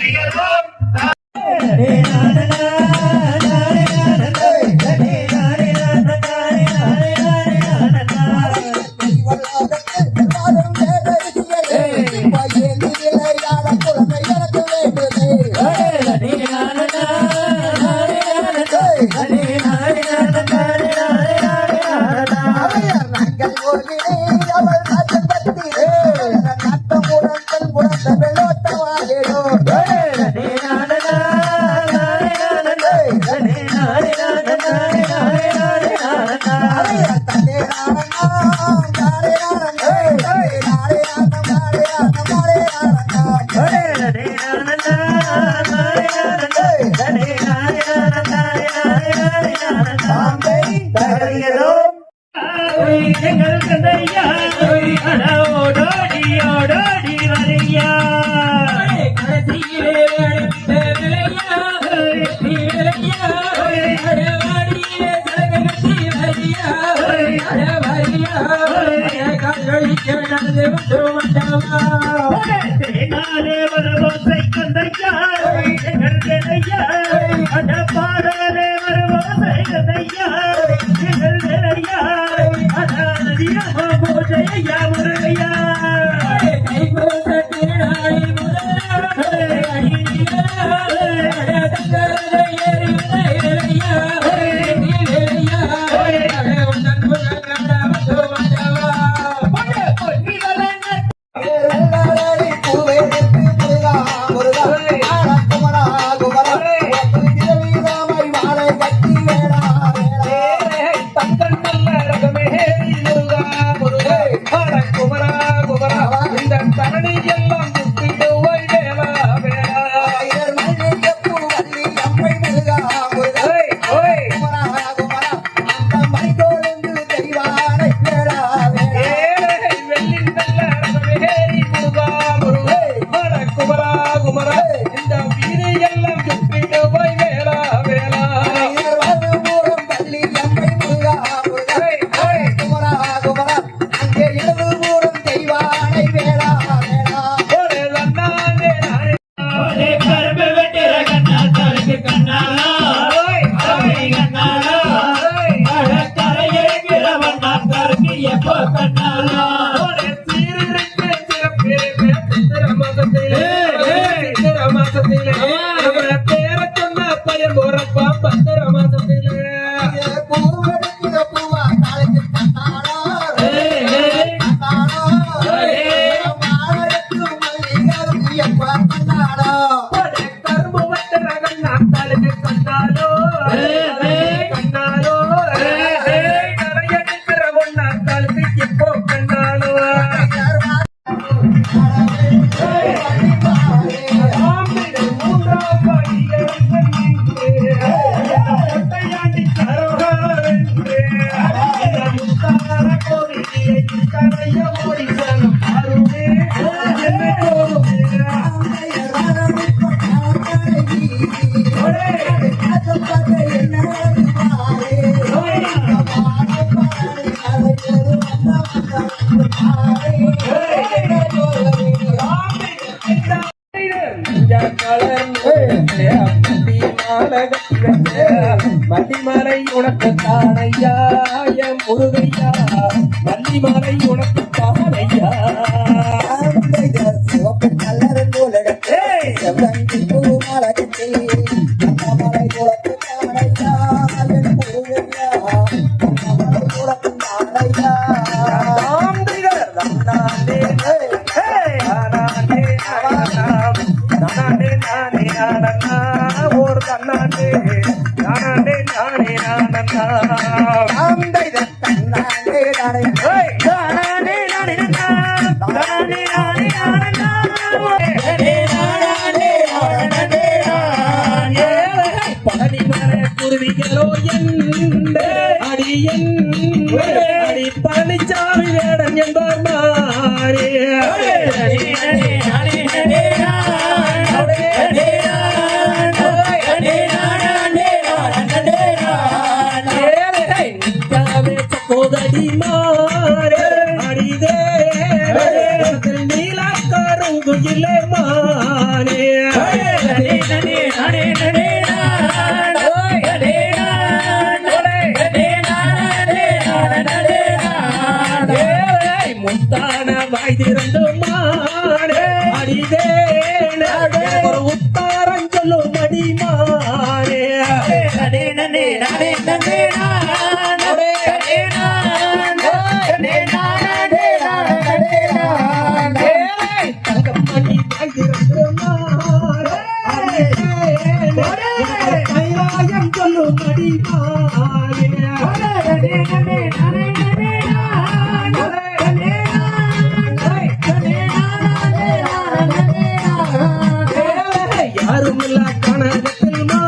நிகழ்வோம் எங்கள் கண்டையா ஓடோடி ஓடோடி வரையா? கடைசியிலே கதையா? முருகையா முருகையா முருகையா வள்ளிமலை உனக்கு தானையா சிவப்பு கல்லறன் போலகத்தே செவ்வந்தி பூமாலகத்தே அண்ணாமலை குருவிகளோ எந்த அடி அடி பழனிச்சாமி வேடன் என்பார் மாறே போதடி மாறே மானே நடே நடே நடே நடே முத்தான வாய் திறந்து மாறே அடிதேன ஒரு உத்தாரம் சொல்லும் நடே நடே நடே கனகத்தில் மாறே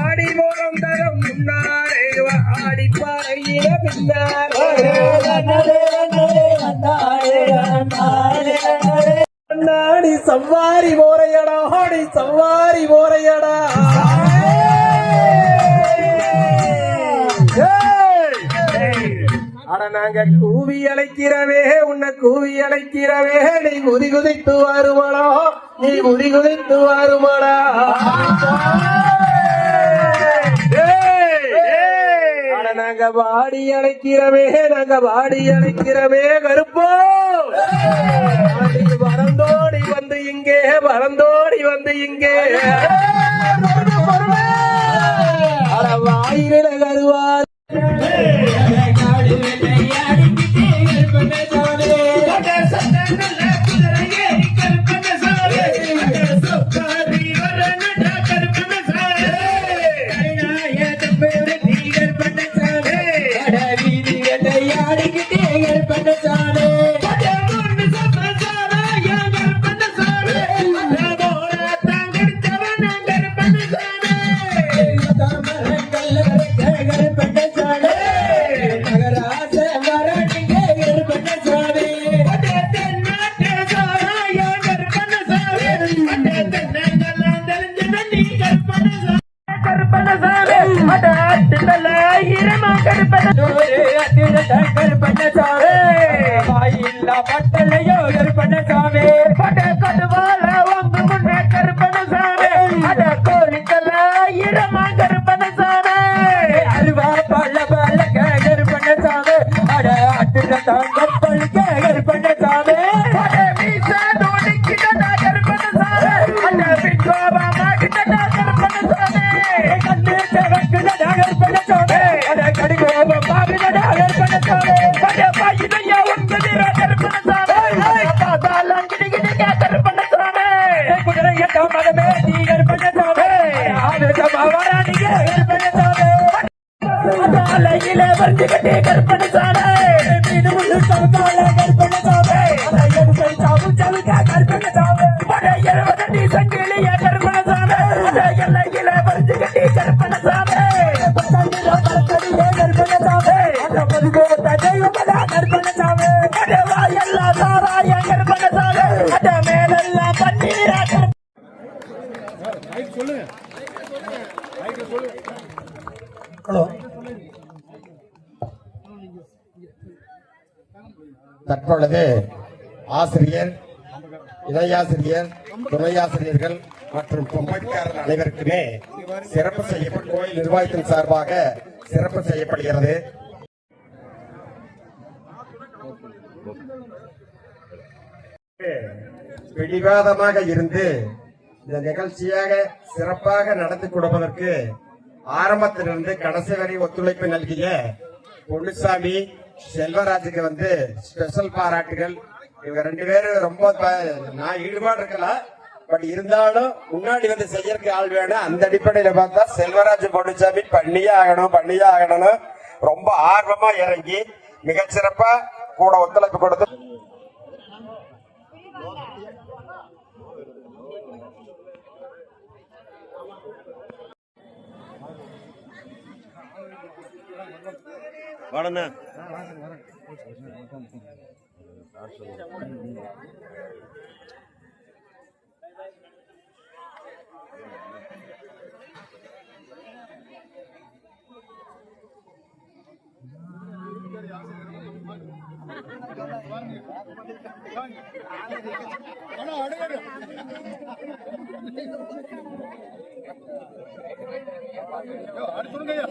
ஆடி மூலம் தரம் முன்னாரே ஆடி பாறையில பின்னாரே சவ்வாரி போறையடா ஆடி சவ்வாரி போறையடா. அட நாங்க கூவி அழைக்கிறவே உன்னை கூவி அழைக்கிறவே நீ குதி குதித்து வருமடா நீ குதி குதித்து வருமடா. நாங்க வாடி அழைக்கிறவே நாங்க வாடி அழைக்கிறவே கருப்போ. நீ வரந்தோடி வந்து இங்கே வரந்தோடி வந்து இங்கே. அட வாயில Yeah. பத்தாண்டில தெய்வமதா எல்லா சாராய அட மேலெல்லாம் பன்னீரா ஹலோ தற்பொழுது ஆசிரியர் இணையாசிரியர் துணையாசிரியர்கள் மற்றும் பொம்மைக்காரர் அனைவருக்குமே சிறப்பு செய்யப்பட்ட கோயில் நிர்வாகத்தின் சார்பாக சிறப்பு செய்யப்படுகிறது. பிடிவாதமாக இருந்து இந்த நிகழ்ச்சியாக சிறப்பாக நடத்தி கொடுப்பதற்கு ஆரம்பத்திலிருந்து கடைசி வரை ஒத்துழைப்பு நல்கிய பொன்னுசாமி செல்வராஜுக்கு வந்து ஸ்பெஷல் பாராட்டுகள். இவங்க ரெண்டு பேரும் ரொம்ப நான் ஈடுபாடு இருக்கலாம் பட் இருந்தாலும் முன்னாடி வந்து செய்யறதுக்கு ஆள் வேணும் அந்த அடிப்படையில பார்த்தா செல்வராஜ் பொன்னுச்சாமி பண்ணியே ஆகணும் பண்ணியே ஆகணும்னு ரொம்ப ஆர்வமா இறங்கி மிகச்சிறப்பா கூட ஒத்துழைப்பு கொடுத்து வாடண்ணா. அடுத்துடுங்கய்யா